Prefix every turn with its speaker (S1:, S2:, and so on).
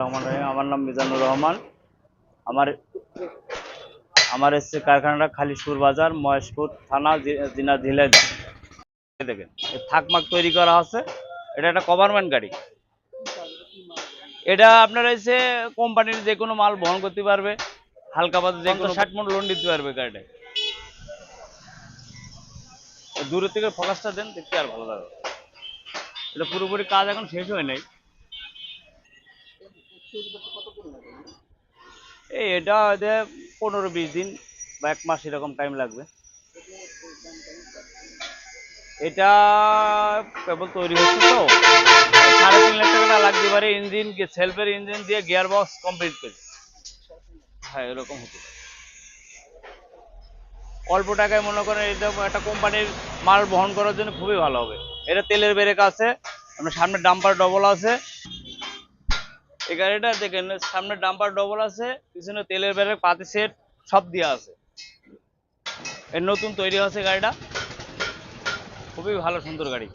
S1: রহমান রহিম আমার নাম মিজানুর রহমান। আমার আমার এসছে কারখানাটা খালিশপুর বাজার মহেশপুর থানা জিনা ঝিলাইদহ দেখেন থাকমাক তৈরি করা আছে। এটা একটা গভর্নমেন্ট গাড়ি। এটা আপনার এসে কোম্পানির যে কোনো মাল বহন করতে পারবে। হালকা বাজার যে কোনো ষাট মন লোন দিতে পারবে গাড়িটায়। দূরের থেকে ফোকাসটা দেন দেখতে আর ভালো লাগবে এটা পুরোপুরি কাজ এখন শেষ হয় নাই। এই এটা হয়তো পনেরো বিশ দিন বা এক মাস এরকম টাইম লাগবে। এটা কেবল তৈরি হচ্ছে তো। সাড়ে তিন লাখ টাকা লাগতে পারে ইঞ্জিন সেলফের ইঞ্জিন দিয়ে গিয়ার বক্স কমপ্লিট করে। হ্যাঁ এরকম হতে। অল্প টাকায় মনে করেন এটা একটা কোম্পানির মাল বহন করার জন্য খুবই ভালো হবে। এটা তেলের ব্রেক আছে, আপনার সামনে ডাম্পার ডবল আছে। এই গাড়িটা দেখেন, সামনে ডাম্পার ডবল আছে, পিছনে তেলের ব্যারেক, পাতি সেট সব দেওয়া আছে। এর নতুন তৈরি হয়েছে গাড়িটা। খুবই ভালো, সুন্দর গাড়ি।